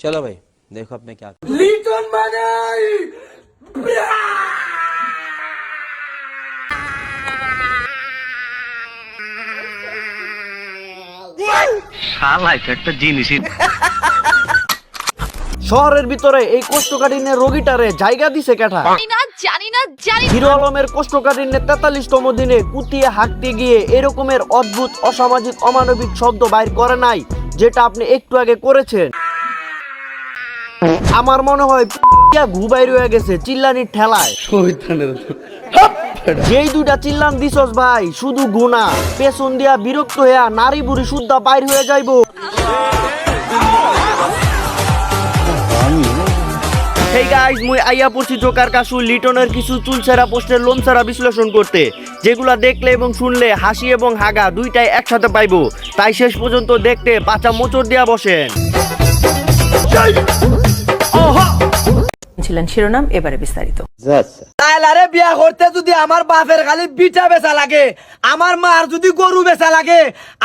चलो भाई देखो अब मैं क्या শহরের ভিতরে এই কোষ্ঠকাঠিন্যের রোগীটারে জায়গা দিছে কেঠা জানি না জানি না জানি না। হিরো আলমের কোষ্ঠকাঠিন্যের তেতাল্লিশতম দিনে কুতিয়ে হাঁকতে গিয়ে এরকমের অদ্ভুত অসামাজিক অমানবিক শব্দ বাইর করে নাই যেটা আপনি একটু আগে করেছেন আমার মনে হয় পিয়া ঘু বাইর হয়ে গেছে চিল্লানির ঠেলায়। যেই দুইটা চিল্লান দিছস ভাই শুধু গুনা পেছন দিয়া বিরক্ত হইয়া নারী বুড়ি শুদ্ধা বাইর হয়ে যাইবো। হেই গাইস মুই আইয়া পড়ছি জোকার কাসু লিটনের কিছু চুলছেরা পোস্টের লোমছেরা বিশ্লেষণ করতে। যেগুলা দেখলে এবং শুনলে হাসি এবং হাগা দুইটাই একসাথে পাইবো। তাই শেষ পর্যন্ত দেখতে পাচা মোচড় দিয়া বসেন। ছিলেন শিরোনাম এবারে বিস্তারিত। বিয়া করতে যদি আমার বাপের খালি বিটা বেচা লাগে আমার মার যদি গরু বেচা লাগে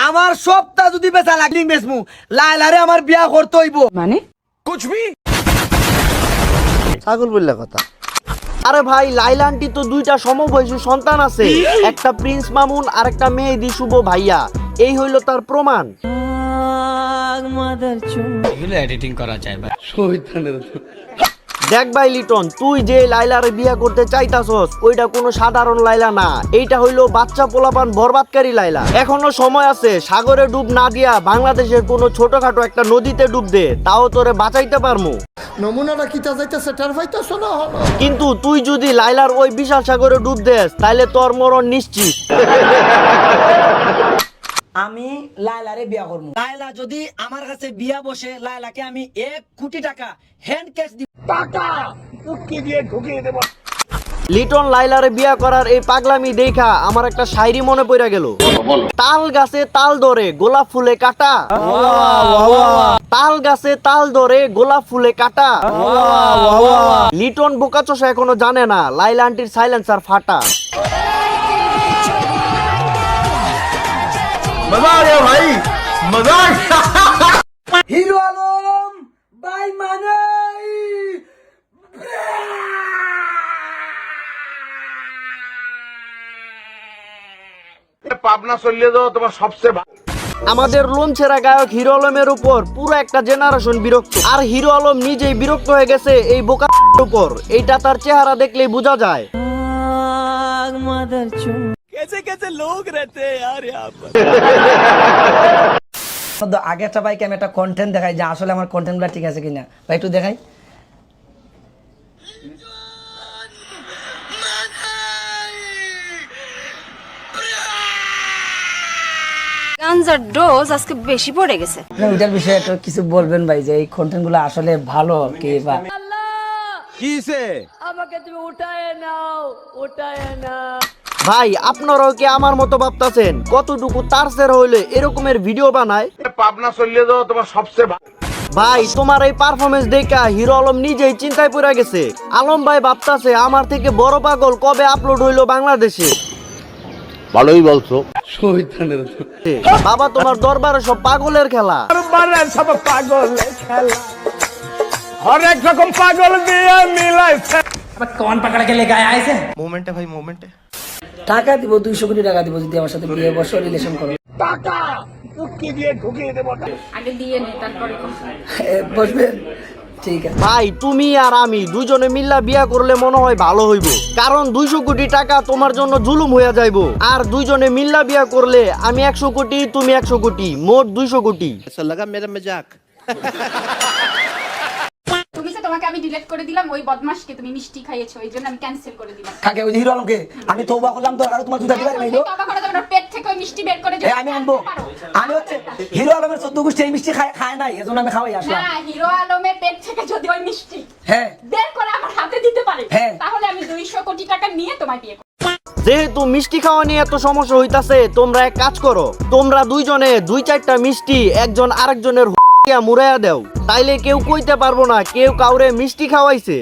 আমার সবটা যদি বেচা লাগে বেচমু লাইলারে আমার বিয়া করতে হইব। মানে? ছাগল বললে কথা। আরে ভাই লাইলান্টি তো দুইটা সমবয়সী সন্তান আছে। একটা প্রিন্স মামুন আর একটা মেহেদি শুভ ভাইয়া। এই হইল তার প্রমাণ। এগুলো এডিটিং করা যায় ভাই। দেখ ভাই লিটন তুই যে লাইলারে বিয়া করতে চাইতাছস ওইটা কোনো সাধারণ লাইলা না। এইটা হইল বাচ্চা পোলাপান বরবাদকারী লাইলা এখনও সময় আছে সাগরে ডুব না দিয়া বাংলাদেশের কোনো ছোটখাটো একটা নদীতে ডুব দে তাও তোরে বাঁচাইতে পারমু। নমুনাটা কিতা যাইতেছে টের পাইতেছ না? হলো কিন্তু তুই যদি লাইলার ওই বিশাল সাগরে ডুব দেস তাইলে তোর মরণ নিশ্চিত। আমি লাইলারে বিয়া করব লাইলা যদি আমার কাছে বিয়া বসে লাইলাকে আমি এক কোটি টাকা হ্যান্ড ক্যাশ দিব। লিটন লাইলারে বিয়া করার এই পাগলামি দেখা আমার একটা শায়রি মনে পড়ে গেল। তাল গাছে তাল ধরে গোলাপ ফুলে কাটা। তাল গাছে তাল ধরে গোলাপ ফুলে কাটা। লিটন বোকাচোষা এখনও জানে না লাইলা আন্টির সাইলেন্সার ফাটা। হিরো আলম বাই মানে পাবনা চললে তো তোমার সবচেয়ে ভালো আমাদের লোমছেরা গায়ক হিরো আলমের উপর পুরো একটা জেনারেশন বিরক্ত। আর হিরো আলম নিজেই বিরক্ত হয়ে গেছে এই বোকার উপর। এইটা তার চেহারা দেখলেই বোঝা যায়। আগে একটা ভাইকে আমি একটা কন্টেন্ট দেখাই যে আসলে আমার কন্টেন্টগুলো ঠিক আছে কিনা ভাই একটু দেখাই গাঞ্জার ডোজ আজকে বেশি পড়ে গেছে। আপনি ওইটার বিষয়ে একটু কিছু বলবেন ভাই যে এই কন্টেন্টগুলো আসলে ভালো কি বা ভাই আপনারাও কি আমার মতো ভাবতাছেন? কতটুকু তার সের হইলে এরকমের ভিডিও বানায়? পাবনা চললে তো তোমার সবচেয়ে ভালো ভাই তোমার এই পারফরমেন্স দেখা হিরো আলম নিজেই চিন্তায় পড়ে গেছে। আলম ভাই ভাবতাছে আমার থেকে বড় পাগল কবে আপলোড হইল বাংলাদেশে? ভালোই বলছো। বাবা তোমার দরবারে সব পাগলের খেলা। সব পাগল খেলা। হরেক রকম পাগল দিয়ে মিলাইছে। টাকা দিব দুইশো কোটি টাকা দিব যদি আমার সাথে বিয়ে বছর রিলেশন করো। আগে দিয়ে নে তারপরে বসবেন ভাই তুমি আর আমি দুজনে মিল্লা বিয়া করলে মনে হয় ভালো হইব। কারণ দুইশো কোটি টাকা তোমার জন্য জুলুম হইয়া যাইব। আর দুইজনে মিল্লা বিয়া করলে আমি একশো কোটি তুমি একশো কোটি মোট দুইশো কোটি। তুমি যে তোমাকে আমি ডিলিট করে দিলাম ওই বদমাশকে তুমি মিষ্টি খাইয়েছো এই জন্য আমি ক্যান্সেল করে দিলাম। কাকে ওই হিরো আলমকে? আমি তৌবা করলাম তো আর তোমার জুতা দিবার নাই তবা করে দেবে না, পেট থেকে ওই মিষ্টি বের করে এ, আমি আনব। আমি হচ্ছে হিরো আলমের চোদ্দ গোষ্ঠী এই মিষ্টি খায় খায় নাই এজন্য আমি খাওয়াই আসলাম। না হিরো আলমের পেট থেকে যদি ওই মিষ্টি হ্যাঁ। বের করে আমার হাতে দিতে পারে হ্যাঁ। তাহলে আমি দুইশো কোটি টাকা নিয়ে তোমায় বিয়ে যেহেতু মিষ্টি খাওয়া নিয়ে এত সমস্যা হইতাছে তোমরা এক কাজ করো তোমরা দুইজনে দুই চারটা মিষ্টি একজন আরেকজনের মুড়াইয়া দেও তাইলে কেউ কইতে পারব না কেউ কাউরে মিষ্টি খাওয়াইছে।